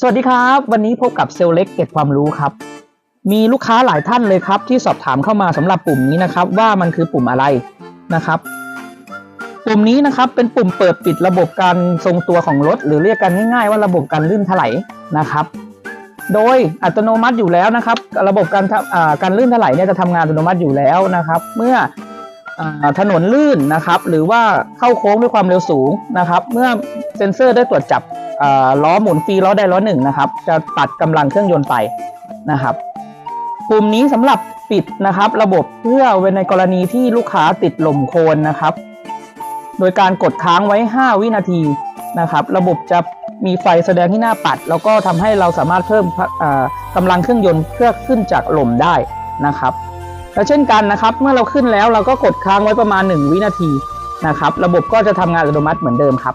สวัสดีครับ วันนี้พบกับเซลเล็กเก็บความรู้ครับ มีลูกค้าหลายท่านเลยครับ ที่สอบถามเข้ามาสำหรับปุ่มนี้นะครับ ว่ามันคือปุ่มอะไรนะครับ ปุ่มนี้นะครับเป็นปุ่มเปิดปิดระบบการทรงตัวของรถ หรือเรียกกันง่ายๆ ว่าระบบการลื่นถลายนะครับ โดยอัตโนมัติอยู่แล้วนะครับ ระบบการการลื่นถลายเนี่ยจะทำงานอัตโนมัติอยู่แล้วนะครับ เมื่อถนนลื่นนะครับ หรือว่าเข้าโค้งด้วยความเร็วสูงนะครับ เมื่อเซ็นเซอร์ได้ตรวจจับ ล้อหมุนฟรีล้อใดล้อหนึ่งนะครับ จะตัดกำลังเครื่องยนต์ไปนะครับปุ่มนี้สำหรับปิดนะครับ ระบบเพื่อเว้นในกรณีที่ลูกค้าติดลมโคลนนะครับ โดยการกดค้างไว้ 5 วินาทีนะครับ ระบบจะมีไฟแสดงที่หน้าปัด แล้วก็ทำให้เราสามารถเพิ่มอ่ากำลังเครื่องยนต์เพื่อขึ้นจากลมได้นะครับและเช่นกันนะครับเมื่อเราขึ้นแล้วเราก็กดค้างไว้ประมาณ 1 วินาทีนะครับ ระบบก็จะทำงานอัตโนมัติเหมือนเดิมครับ